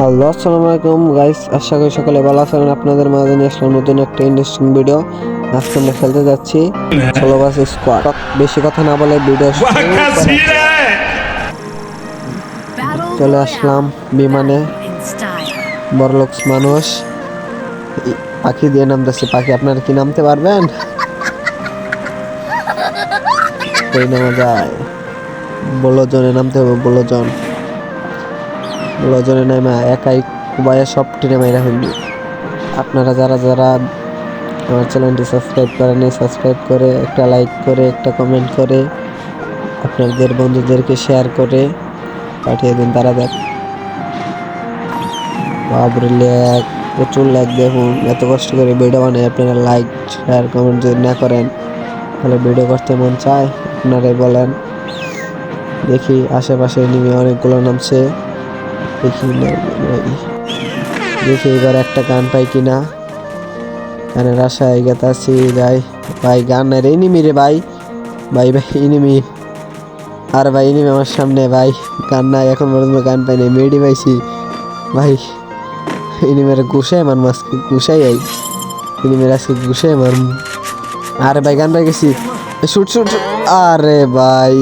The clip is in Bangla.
হ্যালো আসসালামু আলাইকুম। গাইস আশা করি সকলে ভালো আছেন। আপনাদের মাঝে নিয়ে আসলাম নতুন একটা ইন্টারেস্টিং ভিডিও আজকে আমরা খেলতে যাচ্ছি ষোলো বাস স্কোয়াড বেশি কথা না বলে ভিডিও চলে আসলাম বিমানে। বড়লোকস মানুষ। পাখি দিয়ে নামতেছে। পাখি আপনারা কি নামতে পারবেন? নামা যায়। বলো জনে নামতে হবে বলো জন বলো জনে নামা একাই কুবাইয়া সব টিনে মাইরা ফেলবি। আপনারা যারা যারা আমার চ্যানেলটি সাবস্ক্রাইব করেনি সাবস্ক্রাইব করে, একটা লাইক করে, একটা কমেন্ট করে, আপনাদের বন্ধুদেরকে শেয়ার করে পাঠিয়ে দিন তারা দেখ। বাবরে প্রচুর লাইক দেখুন। এত কষ্ট করে ভিডিও বানাই আপনারা লাইক, শেয়ার, কমেন্ট যদি না করেন, তাহলে ভিডিও করতে মন চায়, আপনারাই বলেন। দেখি, আশেপাশে নেমে অনেকগুলো নামছে। দেখি। দেখি এবার একটা গান পাই কিনা গানের আশায় গেতাছি ভাই ভাই গানের এনিমি রে ভাই ভাই ভাই এনিমি আর ভাই এনিমি আমার সামনে ভাই গান নাই এখন পর্যন্ত গান পাই নাই মেডি পাইছি ভাই এনিমের গুসাই মার মাসকে গুসাই আই এনিমের আজকে গুসাই মার আরে ভাই গান পাই গেছি শুট শুট আরে ভাই